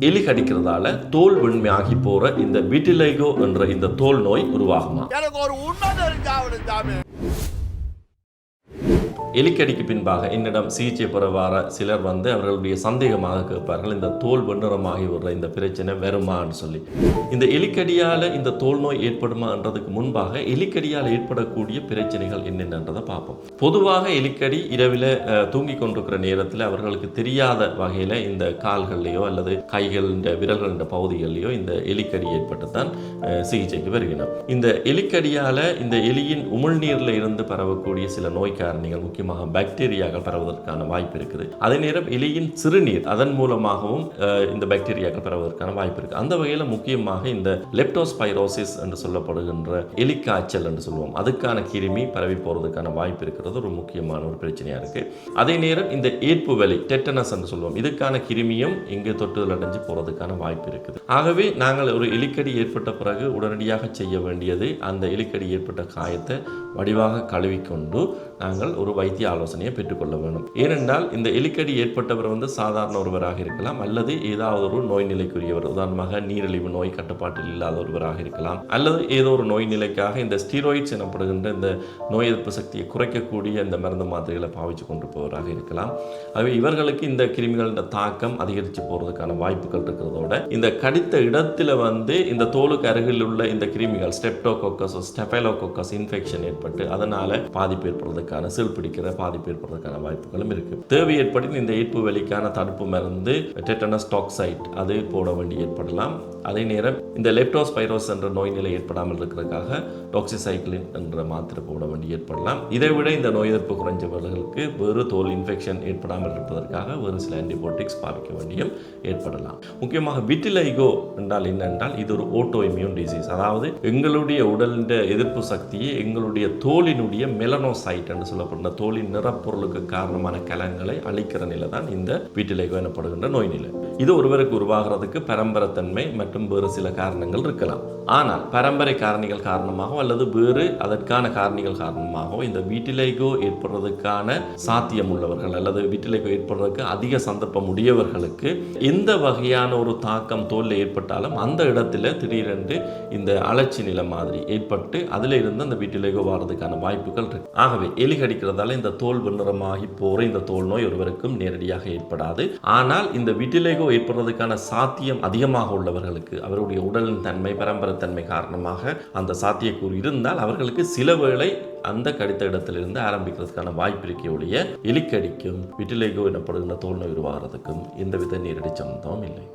எலி கடிக்கிறதால தோல் வெண்மையாகி போற இந்த விட்டிலைகோ என்ற இந்த தோல் நோய் உருவாகுமா? எனக்கு ஒரு உண்மை எலிக்கடிக்கு பின்பாக என்னிடம் சிகிச்சை பெற வர சிலர் வந்து அவர்களுடைய சந்தேகமாக கேட்பார்கள். இந்த தோல் வெண்ணிறமாகி வர்ற இந்த பிரச்சனை வருமான்னு சொல்லி. இந்த எலிக்கடியால் இந்த தோல் நோய் ஏற்படுமான்றதுக்கு முன்பாக எலிக்கடியால் ஏற்படக்கூடிய பிரச்சனைகள் என்னென்னன்றதை பார்ப்போம். பொதுவாக எலிக்கடி இரவில் தூங்கி கொண்டிருக்கிற நேரத்தில் அவர்களுக்கு தெரியாத வகையில் இந்த கால்கள்லையோ அல்லது கைகள் இந்த விரல்கள் இந்த பகுதிகளிலேயோ இந்த எலிக்கடி ஏற்பட்டு தான் சிகிச்சைக்கு வருகிறோம் இந்த எலிக்கடியால் இந்த எலியின் உமிழ்நீரில் இருந்து பரவக்கூடிய சில நோய் காரணிகள் முக்கியமாக பாக்டீரியாக்கள் பரவுவதற்கான வாய்ப்பு இருக்குது. அதே நேரம் எலியின் சிறுநீர் அதன் மூலமாகவும் இந்த பாக்டீரியாக்கள் பரவுவதற்கான வாய்ப்பு இருக்குது. அந்த வகையில் முக்கியமாக இந்த லெப்டோஸ்பைரோசிஸ் என்று சொல்லப்படுகின்ற எலிக்காய்ச்சல் என்று சொல்லுவோம். அதுக்கான கிருமி பரவி போகிறதுக்கான வாய்ப்பு இருக்கிறது. ஒரு முக்கியமான ஒரு பிரச்சனையாக இருக்குது அதே நேரம் இந்த ஏற்பு வலி டெட்டனஸ் என்று சொல்லுவோம். இதுக்கான கிருமியும் இங்கே தொட்டுதல் அடைஞ்சு போகிறதுக்கான வாய்ப்பு இருக்குது. ஆகவே நாங்கள் ஒரு எலிக்கடி ஏற்பட்ட பிறகு உடனடியாக செய்ய வேண்டியது அந்த எலிக்கடி ஏற்பட்ட காயத்தை வடிவாக கழுவிக்கொண்டு நாங்கள் ஒரு வைத்திய ஆலோசனையை பெற்றுக்கொள்ள வேண்டும். ஏனென்றால் இந்த எலிக்கடி ஏற்பட்டவர் வந்து சாதாரண ஒருவராக இருக்கலாம் அல்லது ஏதாவது ஒரு நோய் நிலைக்குரியவர் உதாரணமாக நீரிழிவு நோய் கட்டுப்பாட்டில் இல்லாத ஒருவராக இருக்கலாம் அல்லது ஏதோ ஒரு நோய் நிலைக்காக இந்த ஸ்டீராய்ட்ஸ் எனப்படுகின்ற இந்த நோய் எதிர்ப்பு சக்தியை குறைக்கக்கூடிய இந்த மருந்து மாத்திரைகளை பாவிச்சு கொண்டு போவராக இருக்கலாம். ஆகவே இவர்களுக்கு இந்த கிருமிகளின் தாக்கம் அதிகரித்து போகிறதுக்கான வாய்ப்புகள் இருக்கிறதோட இந்த கடித்த இடத்துல வந்து இந்த தோலுக்கு அருகில் உள்ள இந்த கிருமிகள் ஸ்டெப்டோகோக்கஸ் ஸ்டெபைலோகோக்கஸ் இன்ஃபெக்ஷன் ஏற்பட்டு அதனால் பாதிப்பு ஏற்படுறதுக்கான செல் இருக்கிற பாதிப்பு ஏற்படுறதுக்கான வாய்ப்புகளும் இருக்கு. தேவை ஏற்படின் இந்த ஈர்ப்பு வலிக்கான தடுப்பு மருந்து டெட்டனஸ் டாக்சைட் அது போட வேண்டி ஏற்படலாம் அதே நேரம் இந்த லெப்டோஸ்பைரோஸ் என்ற நோய் நிலை ஏற்படாமல் இருக்கிறதுக்காக டாக்ஸிசைக்ளின் என்ற மாத்திரை போட வேண்டி ஏற்படலாம். இதை விட இந்த நோய் எதிர்ப்பு குறைஞ்சவர்களுக்கு வேறு தோல் இன்ஃபெக்ஷன் ஏற்படாமல் இருப்பதற்காக வேறு சில ஆன்டிபயோட்டிக்ஸ் பாவிக்க வேண்டியும் ஏற்படலாம். முக்கியமாக விட்டிலைகோ என்றால் என்ன என்றால் இது ஒரு ஓட்டோ இம்யூன் டிசீஸ் அதாவது எங்களுடைய உடலின் எதிர்ப்பு சக்தியை எங்களுடைய தோலினுடைய மெலனோசைட் என்று சொல்லப்படுற தோலின் நிறப்பொருளுக்கு காரணமான கலங்களை அழிக்கிற நிலை தான் இந்த விட்டிலைகோ எனப்படுகின்ற நோய் நிலை இது ஒருவருக்கு உருவாகிறதுக்கு பரம்பரைத்தன்மை மற்றும் வேறு சில காரணங்கள் இருக்கலாம். ஆனால் பரம்பரை காரணிகள் காரணமாகவோ அல்லது வேறு அதற்கான காரணிகள் காரணமாகவோ இந்த வீட்டிலேகோ ஏற்படுறதுக்கான சாத்தியம் உள்ளவர்கள் அல்லது வீட்டிலேகோ ஏற்படுறதுக்கு அதிக சந்தர்ப்பம் உடையவர்களுக்கு எந்த வகையான ஒரு தாக்கம் தோல்ல ஏற்பட்டாலும் அந்த இடத்துல திடீரென்று இந்த அலட்சி நிலை மாதிரி ஏற்பட்டு அதில் இருந்து அந்த வீட்டிலேகோ வாடுறதுக்கான வாய்ப்புகள் இருக்கு. ஆகவே எலி கடிக்கிறதால இந்த தோல் நிறமாகி போகிற இந்த தோல் நோய் ஒருவருக்கும் நேரடியாக ஏற்படாது. ஆனால் இந்த வீட்டிலேகோ ஏற்படுறதுக்கான சாத்தியம் அதிகமாக உள்ளவர்களுக்கு அவருடைய உடலின் தன்மை பரம்பரைத்தன்மை காரணமாக அந்த சாத்தியக்கூறு இருந்தால் அவர்களுக்கு சில வேளை அந்த கடித்த இடத்திலிருந்து ஆரம்பிக்கிறதுக்கான வாய்ப்பு இருக்கே ஒழிய எலிக்கடிக்கும் விட்டிலேகோ எனப்படுகின்ற தோல் நோய் உருவாகிறதுக்கும் எந்தவித நேரடி சம்பந்தமும் இல்லை.